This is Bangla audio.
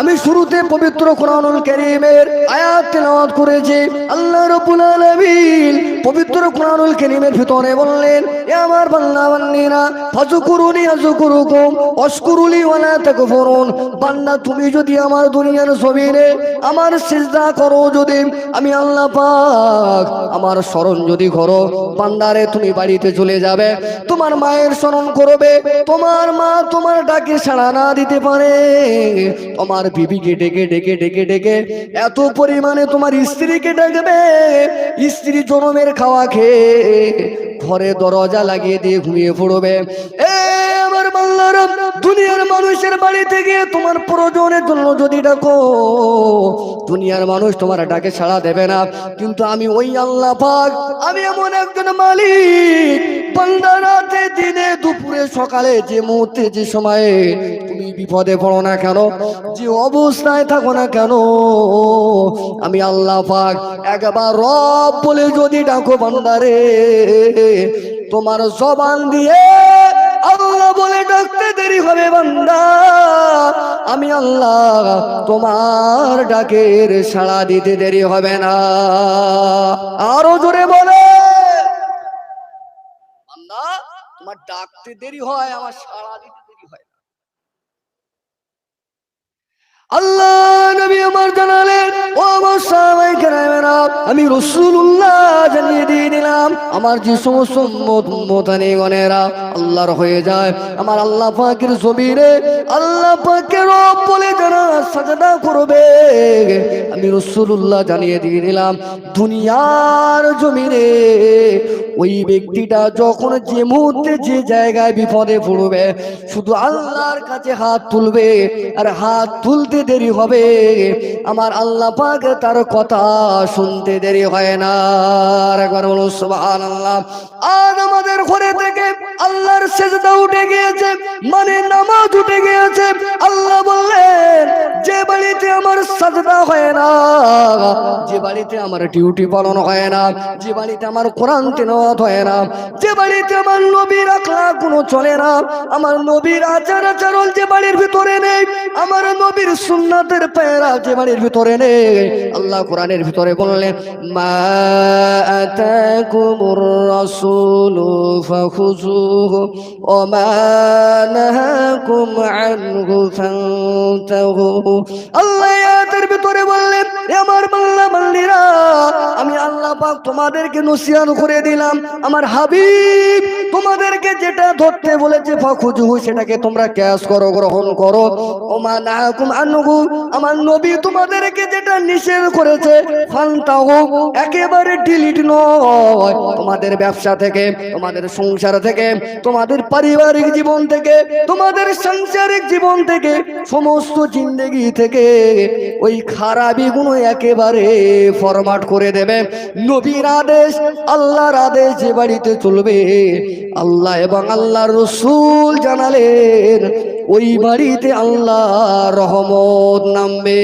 আমি শুরুতে পবিত্র কোরআনুল কারীমের আয়াত করেছি। আল্লাহ রাব্বুল আলামিন পবিত্র কোরআনুল কারীমের ভিতরে বললেন, এ আমার বান্দা বান্দিরা ফাজকুরুনি আযকুরুকুম অশকুরুলি ওয়ালা তাকফুরুন। বান্দা, তুমি যদি আমার দুনিয়ার জমিনে আমার সিজদা করো যদি, আমি আল্লাহ পাক আমার স্মরণ যদি করো, বান্দারে তুমি বাড়িতে চলে যাবে, তোমার মায়ের স্মরণ করবে, তোমার মা তোমার ডাকে সাড়া না দিতে পারে। তোমার বিবিকে ডেকে ডেকে ডেকে ডেকে এত পরিমাণে তোমার স্ত্রীকে ডাকবে, স্ত্রী জনমের খাওয়া খেয়ে ঘরে দরজা লাগিয়ে দিয়ে ঘুমিয়ে পড়বে। এ আমার বাংলার দুনিয়ার মানুষের বাড়ি থেকে তোমার প্রয়োজনের জন্য যদি ডাকো, দুনিয়ার মানুষ তোমার ডাকে সাড়া দেবে না। কিন্তু আমি ওই আল্লাহ পাক, আমি এমন একজন মালিক বান্দা রাতে দিনে দুপুরে সকালে যে মুহূর্তে, যে সময়ে তুমি বিপদে পড়ো না কেন? যে অবস্থায় থাকো না কেন? আমি আল্লাহ পাক একবার রব বলে যদি ডাকো বান্দারে, তোমার জবান দিয়ে আল্লাহ বলে ডাকতে দেরি হবে বান্দা। আমি আল্লাহ তোমার ডাকের সাড়া দিতে দেরি হবে না। আরও জোরে বলে। বান্দা, তোমার ডাকতে দেরি হয়, আমার সাড়া দিতে দেরি হয় না। আল্লাহ নবী আমার জানালেন, ও আমার সাহাবায়ে কেরামেরা, আমি রাসূলুল্লাহ জানিয়ে দিয়ে দিলাম, আমার যে সমস্ত আল্লাহর হয়ে যায়, আমার আল্লাহ পাকের জমিনে আল্লাহ পাকের বলে যারা সাজদা করবে, আমি রাসূলুল্লাহ জানিয়ে দিয়ে দিলাম, দুনিয়ার জমিনে ওই ব্যক্তিটা যখন যে মুহূর্তে যে জায়গায় বিপদে পড়বে, শুধু আল্লাহর কাছে হাত তুলবে আর হাত তুলতে দেরি হবে। আমার আল্লাহ পাক তার কথা শুনতে দেরি হয় না। আর সুবহানাল্লাহ। আজ আমাদের ঘরে থেকে আল্লাহর সেজদা উঠে গিয়েছে মানে নামাজ উঠে গিয়েছে। আল্লাহ আমার সাজদা হয় না। যে বাড়িতে আমার ডিউটি পালন হয় না, যে বাড়িতে আমার কোরআন তেলাওয়াত হয় না, যে বাড়িতে আমার নবীর আখলা কোনো চলে না, আমার নবীর আচার আচরণ যে বাড়ির ভিতরে নেই, আমার নবীর সুন্নাতের পেরা যে বাড়ির ভিতরে নেই। আল্লাহ কোরআনের ভিতরে বললেন, মা আতাকুমুর রাসূলু ফাখুযুহু ওয়া মা নাহাকুম আনহু ফান্তাহু। আল্লাহ আয়াতের ভিতরে বললেন আমার বাংলা বান্দিরা আমি আল্লাহ পাক তোমাদেরকে নসিহাত করে দিলাম। আমার হাবিব তোমাদেরকে যেটা ধরতে বলেছে ফাখুজুহু সেটাকে তোমরা ক্যাশ করো, গ্রহণ করো। ওমা নাহাকুম আনহু, আমার নবী তোমাদেরকে যেটা নিষেধ করেছে, ফান্তাহু, একেবারে ডিলিট নয়। তোমাদের ব্যবসা থেকে, তোমাদের সংসার থেকে, তোমাদের পারিবারিক জীবন থেকে, তোমাদের সাংসারিক জীবন থেকে, সমস্ত জিন্দগি থেকে ওই খারাপি গুলো একেবারে ফরমাট করে দেবে। নবীর আদেশ, আল্লাহর আদেশ যে বাড়িতে চলবে, আল্লাহ এবং আল্লাহ রসুল জানালেন, ওই বাড়িতে আল্লাহ রহমত নামবে।